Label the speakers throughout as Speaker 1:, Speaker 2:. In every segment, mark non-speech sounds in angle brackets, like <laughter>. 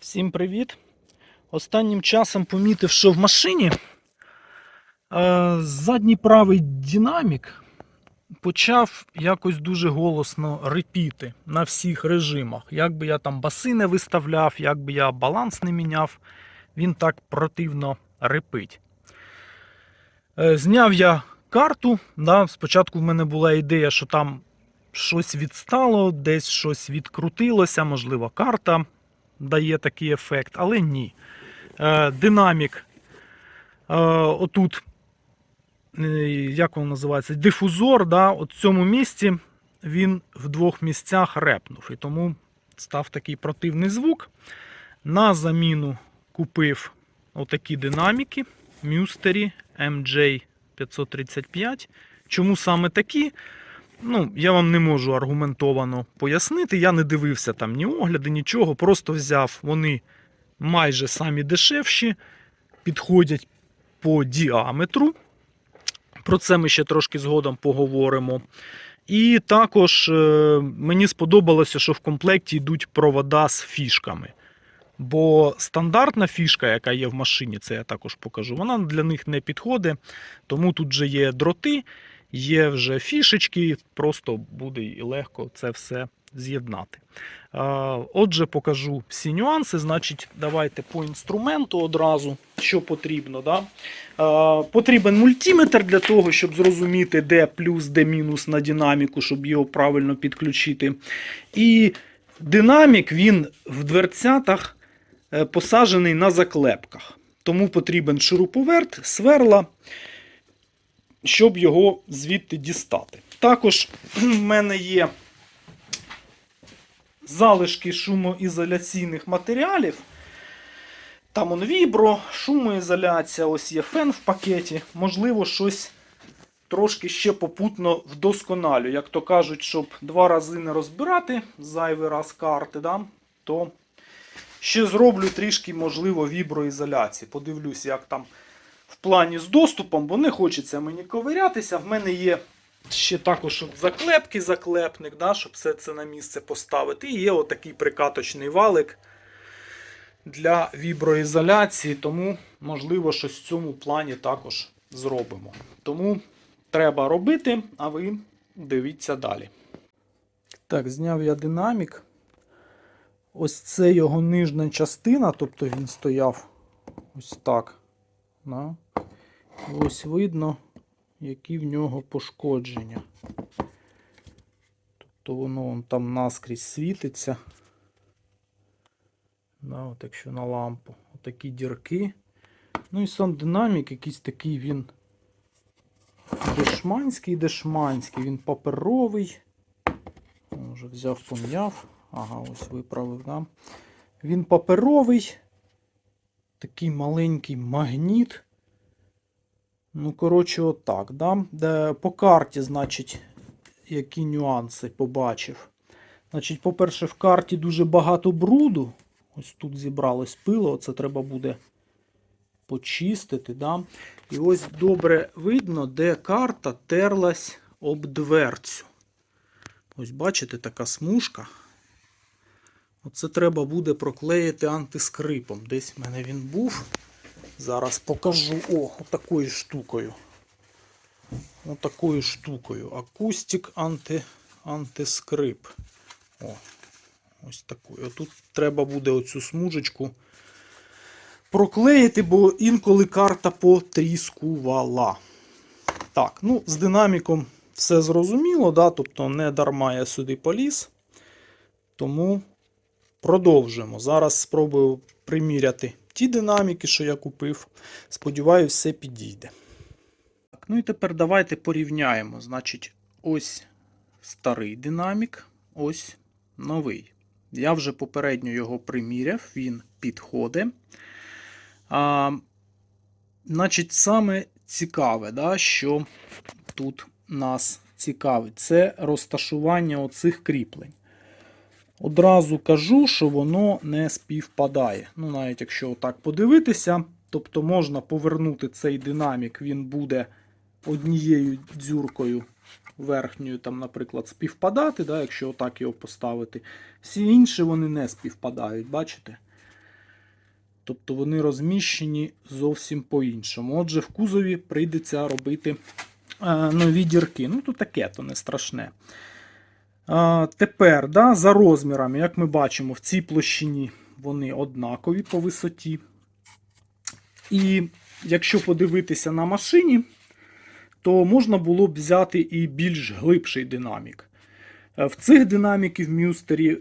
Speaker 1: Всім привіт! Останнім часом помітив, що в машині е, задній правий динамік почав якось дуже голосно репіти на всіх режимах. Як би я там баси не виставляв, як би я баланс не міняв, він так противно репить. Е, зняв я карту. Да, спочатку в мене була ідея, що там щось відстало, десь щось відкрутилося, можливо, карта дає такий ефект, але ні. Е, динамік. Е, отут, е, як воно називається? Дифузор. Да, от в цьому місці він в двох місцях репнув. І тому став такий противний звук. На заміну купив отакі динаміки Мюстері MJ535. Чому саме такі? Ну, я вам не можу аргументовано пояснити. Я не дивився там ні огляди, нічого. Просто взяв вони майже самі дешевші, підходять по діаметру. Про це ми ще трошки згодом поговоримо. І також е, мені сподобалося, що в комплекті йдуть провода з фішками. Бо стандартна фішка, яка є в машині, це я також покажу, вона для них не підходить. Тому тут вже є дроти, є вже фішечки, просто буде і легко це все з'єднати. Отже, покажу всі нюанси. Значить, давайте по інструменту одразу, що потрібно. Да? Потрібен мультиметр для того, щоб зрозуміти, де плюс, де мінус на динаміку, щоб його правильно підключити. І динамік він в дверцятах е, посаджений на заклепках. Тому потрібен шуруповерт, сверла, щоб його звідти дістати. Також <clears throat> в мене є залишки шумоізоляційних матеріалів. Там он вібро, шумоізоляція, ось є фен в пакеті. Можливо, щось трошки ще попутно вдосконалю. Як то кажуть, щоб два рази не розбирати зайвий раз карти, да, то ще зроблю трішки, можливо, віброізоляції. Подивлюсь, як там в плані з доступом, бо не хочеться мені ковирятися. В мене є ще також заклепки, заклепник, да, щоб все це на місце поставити. І є отакий прикаточний валик для віброізоляції, тому, можливо, щось в цьому плані також зробимо. Тому треба робити, а ви дивіться далі. Так, зняв я динамік. Ось це його нижня частина, тобто він стояв ось так. Да? Ось видно, які в нього пошкодження. Тобто воно вон там наскрізь світиться. Да, от якщо на лампу. Отакі дірки. Ну і сам динамік якийсь такий він дешманський, дешманський, він паперовий. Вже взяв, пом'яв. Ага, ось виправив, да? Він паперовий. Такий маленький магніт. Ну, коротше, отак. Да? Де по карті, значить, які нюанси побачив. Значить, по-перше, в карті дуже багато бруду. Ось тут зібралось пило, це треба буде почистити. Да? І ось добре видно, де карта терлась об дверцю. Ось бачите, така смужка. Оце треба буде проклеїти антискрипом. Десь в мене він був. Зараз покажу. О, отакою штукою. Отакою штукою. Акустик анти, антискрип. О, ось такою. Отут треба буде оцю смужечку проклеїти, бо інколи карта потріскувала. Так, ну, з динаміком все зрозуміло, да? тобто не дарма я сюди поліз. Тому продовжуємо. Зараз спробую приміряти ті динаміки, що я купив. Сподіваюсь, все підійде. Так, ну і тепер давайте порівняємо. Значить, ось старий динамік, ось новий. Я вже попередньо його приміряв, він підходить. А, Значить, саме цікаве, да, що тут нас цікавить, це розташування оцих кріплень. Одразу кажу, що воно не співпадає. Ну, навіть якщо отак подивитися, тобто можна повернути цей динамік, він буде однією дзюркою верхньою, там, наприклад, співпадати, да, якщо отак його поставити. Всі інші вони не співпадають, бачите? Тобто вони розміщені зовсім по-іншому. Отже, в кузові прийдеться робити е, нові дірки. Ну, то таке, то не страшне. Тепер, да, за розмірами, як ми бачимо, в цій площині вони однакові по висоті. І якщо подивитися на машині, то можна було б взяти і більш глибший динамік. Е, В цих динаміків мюстері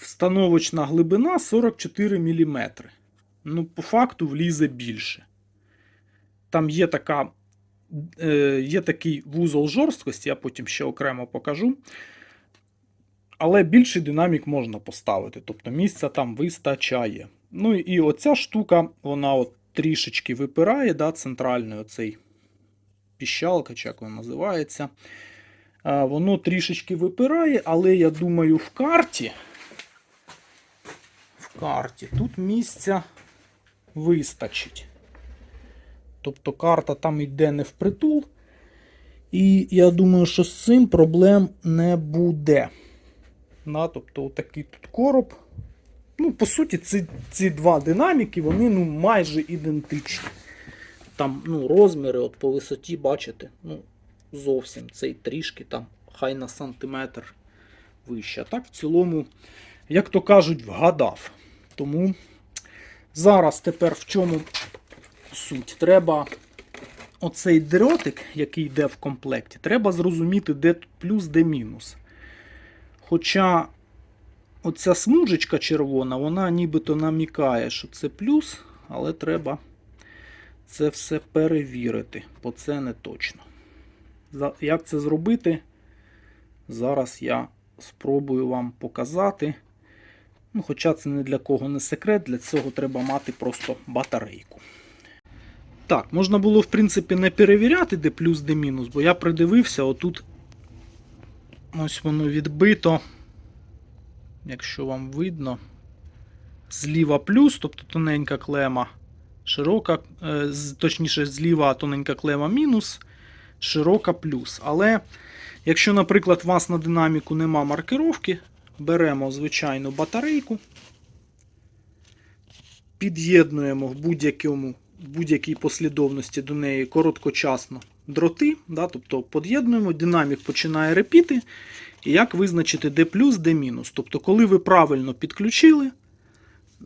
Speaker 1: встановочна глибина 44 мм. Ну, по факту влізе більше. Там є, така, е, є такий вузол жорсткості, я потім ще окремо покажу. Але більший динамік можна поставити, тобто місця там вистачає. Ну і оця штука, вона от трішечки випирає, да, центральний оцей піщалка, чи як вона називається. Воно трішечки випирає, але я думаю, в карті. В карті тут місця вистачить. Тобто карта там йде не впритул. І я думаю, що з цим проблем не буде. Да, тобто такий тут короб. Ну, по суті, ці, ці два динаміки, вони ну, майже ідентичні. Там ну, розміри от по висоті, бачите, ну, зовсім цей трішки там, хай на сантиметр вище. А так, в цілому, як то кажуть, вгадав. Тому зараз тепер в чому суть? Треба оцей дротик, який йде в комплекті, треба зрозуміти, де тут плюс, де мінус. Хоча оця смужечка червона, вона нібито намікає, що це плюс, але треба це все перевірити, бо це не точно. Як це зробити? Зараз я спробую вам показати. Ну, хоча це не для кого не секрет, для цього треба мати просто батарейку. Так, можна було, в принципі, не перевіряти, де плюс, де мінус, бо я придивився, отут ось воно відбито, якщо вам видно, зліва плюс, тобто тоненька клема, широка, е, точніше, зліва тоненька клема мінус, широка плюс. Але якщо, наприклад, у вас на динаміку нема маркировки, беремо звичайну батарейку, під'єднуємо в будь-якій послідовності до неї короткочасно дроти, да, тобто під'єднуємо, динамік починає репіти. І як визначити, де плюс, де мінус. Тобто, коли ви правильно підключили,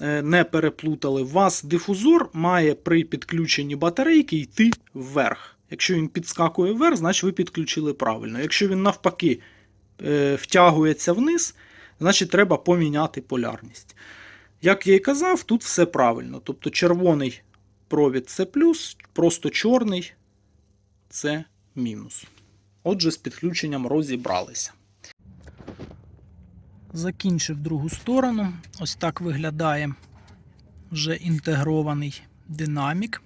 Speaker 1: е, не переплутали, у вас дифузор має при підключенні батарейки йти вверх. Якщо він підскакує вверх, значить ви підключили правильно. Якщо він навпаки е, втягується вниз, значить треба поміняти полярність. Як я і казав, тут все правильно. Тобто червоний провід це плюс, просто чорний це мінус. Отже, з підключенням розібралися. Закінчив другу сторону. Ось так виглядає вже інтегрований динамік.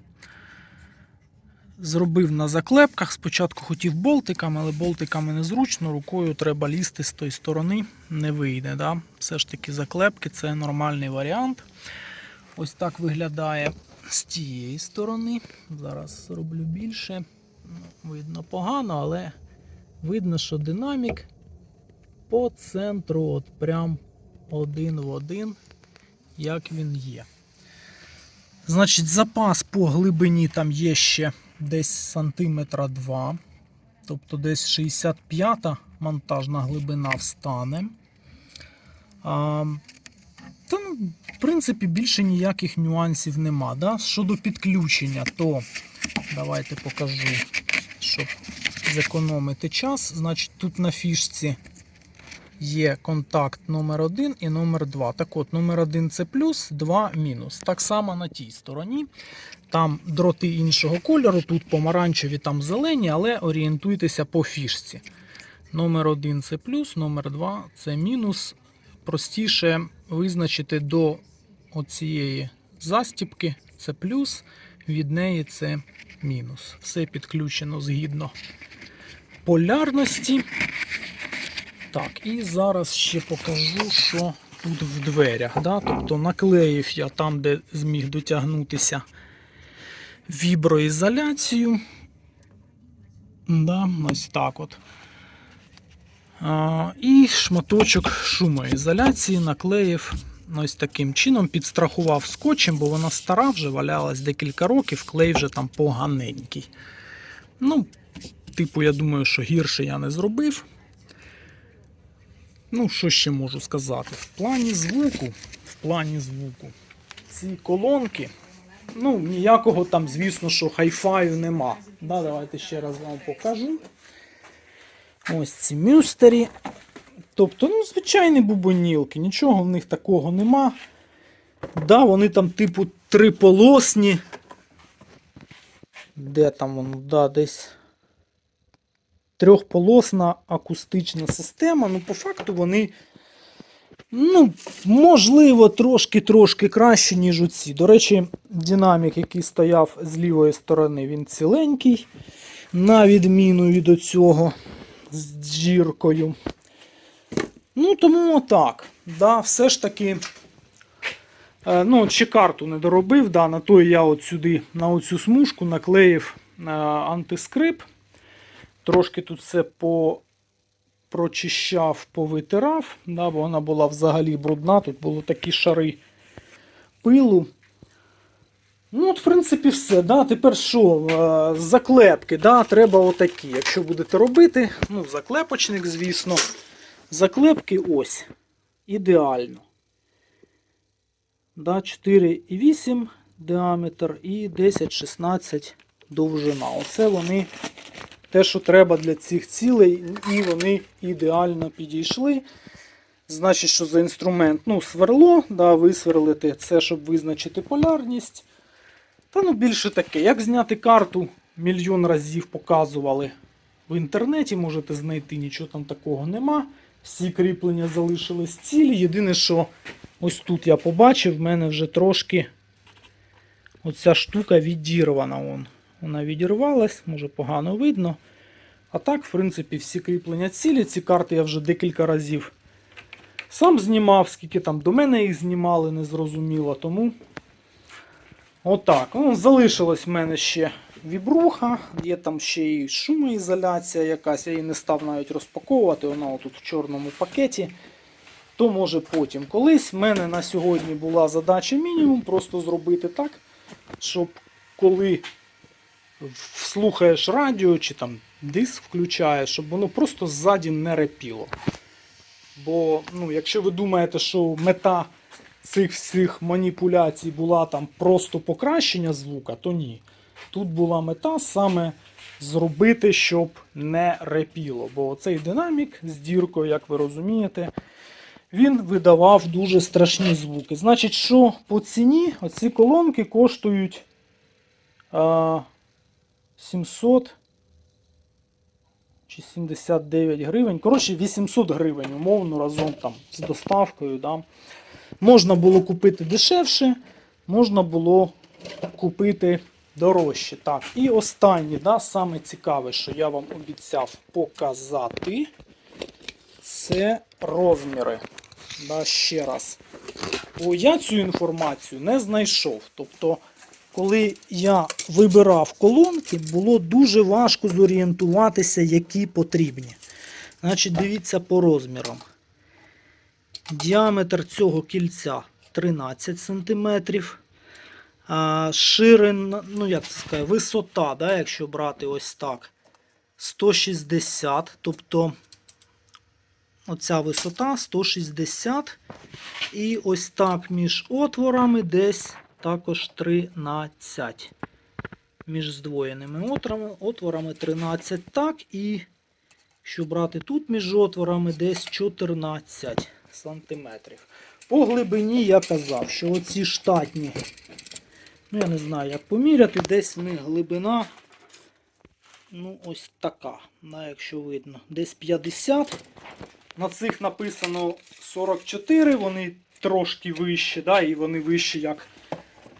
Speaker 1: Зробив на заклепках. Спочатку хотів болтиками, але болтиками незручно, рукою треба лізти з тої сторони, не вийде. Да? Все ж таки заклепки це нормальний варіант. Ось так виглядає з тієї сторони. Зараз зроблю більше. Ну, Видно погано, але видно, що динамік по центру, от прям один в один, як він є. Значить, запас по глибині там є ще десь сантиметра 2. Тобто десь 65 монтажна глибина встане. А, та, ну, в принципі, більше ніяких нюансів нема. Да? Щодо підключення, то давайте покажу, щоб зекономити час. Значить, тут на фішці є контакт номер 1 і номер 2. Так от, номер 1 це плюс, 2 мінус. Так само на тій стороні. Там дроти іншого кольору, тут помаранчеві, там зелені, але орієнтуйтеся по фішці. Номер 1 це плюс, номер 2 це мінус. Простіше визначити до оцієї застіпки це плюс, від неї це мінус. Все підключено згідно полярності. Так, і зараз ще покажу, що тут в дверях. Да? Тобто наклеїв я там, де зміг дотягнутися віброізоляцію. Да, ось так от. А, і шматочок шумоізоляції наклеїв ось таким чином підстрахував скотчем, бо вона стара вже валялась декілька років, клей вже там поганенький. Ну, типу, я думаю, що гірше я не зробив. Ну, що ще можу сказати? В плані звуку, в плані звуку, ці колонки, ну, ніякого там, звісно, що хай-фаю нема. Да, давайте ще раз вам покажу. Ось ці мюстері. Тобто, ну, звичайні бубонілки, нічого в них такого нема. Да, вони там, типу, триполосні. Де там воно? Да, десь трьохполосна акустична система. Ну, по факту вони, ну, можливо, трошки-трошки краще, ніж оці. До речі, динамік, який стояв з лівої сторони, він ціленький, на відміну від оцього з джіркою. Ну, тому отак. Да, все ж таки. Е, ну, ще карту не доробив. Да, на той я от сюди, на оцю смужку наклеїв е, антискрип. Трошки тут все по прочищав, повитирав, да, бо вона була взагалі брудна. Тут були такі шари пилу. Ну, от, в принципі, все. Да? Тепер що? Е, Заклепки, да? треба отакі. Якщо будете робити, ну, заклепочник, звісно. Заклепки ось. Ідеально. Да, 4,8 діаметр і 10-16 довжина. Оце вони те, що треба для цих цілей, і вони ідеально підійшли. Значить, що за інструмент? Ну, сверло, да, висверлити це, щоб визначити полярність. Та ну більше таке. Як зняти карту, мільйон разів показували в інтернеті, можете знайти, нічого там такого нема. Всі кріплення залишились цілі. Єдине, що ось тут я побачив, в мене вже трошки оця штука відірвана. Вон. Вона відірвалась, може погано видно. А так, в принципі, всі кріплення цілі. Ці карти я вже декілька разів сам знімав, скільки там до мене їх знімали, не зрозуміло. Тому отак. Ну, залишилась в мене ще вібруха, є там ще і шумоізоляція якась. Я її не став навіть розпаковувати, вона отут в чорному пакеті. То може потім колись. В мене на сьогодні була задача мінімум <clears throat> просто зробити так, щоб коли слухаєш радіо чи там диск включаєш, щоб воно просто ззаді не репіло. Бо, ну, якщо ви думаєте, що мета цих всіх маніпуляцій була там просто покращення звука, то ні. Тут була мета саме зробити, щоб не репіло. Бо цей динамік з діркою, як ви розумієте, він видавав дуже страшні звуки. Значить, що по ціні оці колонки коштують а, 700 чи 79 гривень. Коротше, 800 гривень, умовно, разом там з доставкою. Да. Можна було купити дешевше, можна було купити дорожче. Так, і останнє, да, саме цікаве, що я вам обіцяв показати, це розміри. Да, ще раз. Бо я цю інформацію не знайшов. Тобто, коли я вибирав колонки, було дуже важко зорієнтуватися, які потрібні. Значить, дивіться по розмірам. Діаметр цього кільця 13 см. Ширина, ну як це сказати, висота, да, якщо брати ось так, 160, тобто оця висота 160. І ось так між отворами десь також 13. Між здвоєними отворами, отворами 13 так. І якщо брати тут між отворами десь 14 сантиметрів. По глибині я казав, що оці штатні, ну я не знаю, як поміряти, десь в них глибина, ну ось така, да, якщо видно, десь 50. На цих написано 44, вони трошки вищі, да, і вони вищі як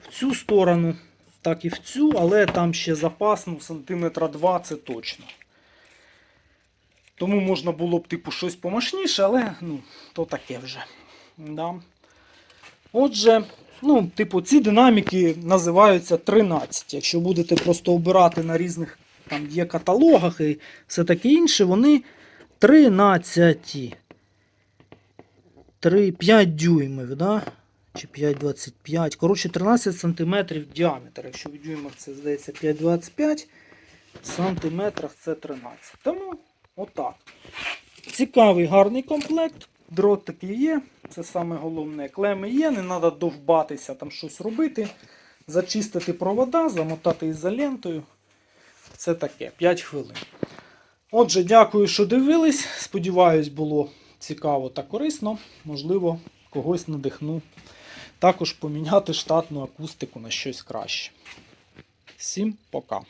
Speaker 1: в цю сторону, так і в цю, але там ще запас ну, сантиметра 2 це точно. Тому можна було б типу щось помашніше, але ну, то таке вже. Да. Отже, ну, типу, ці динаміки називаються 13. Якщо будете просто обирати на різних там є каталогах і все таке інше, вони 13. 3, 5 дюймів, да?
Speaker 2: чи 5,25. Коротше, 13 см діаметр. Якщо в дюймах це здається 5,25, в сантиметрах це 13. Тому отак. Цікавий, гарний комплект. Дрот такий є. Це саме головне. Клеми є, не треба довбатися, там щось робити. Зачистити провода, замотати ізолентою. Це таке, 5 хвилин. Отже, дякую, що дивились. Сподіваюсь, було цікаво та корисно. Можливо, когось надихну. Також поміняти штатну акустику на щось краще. Всім пока.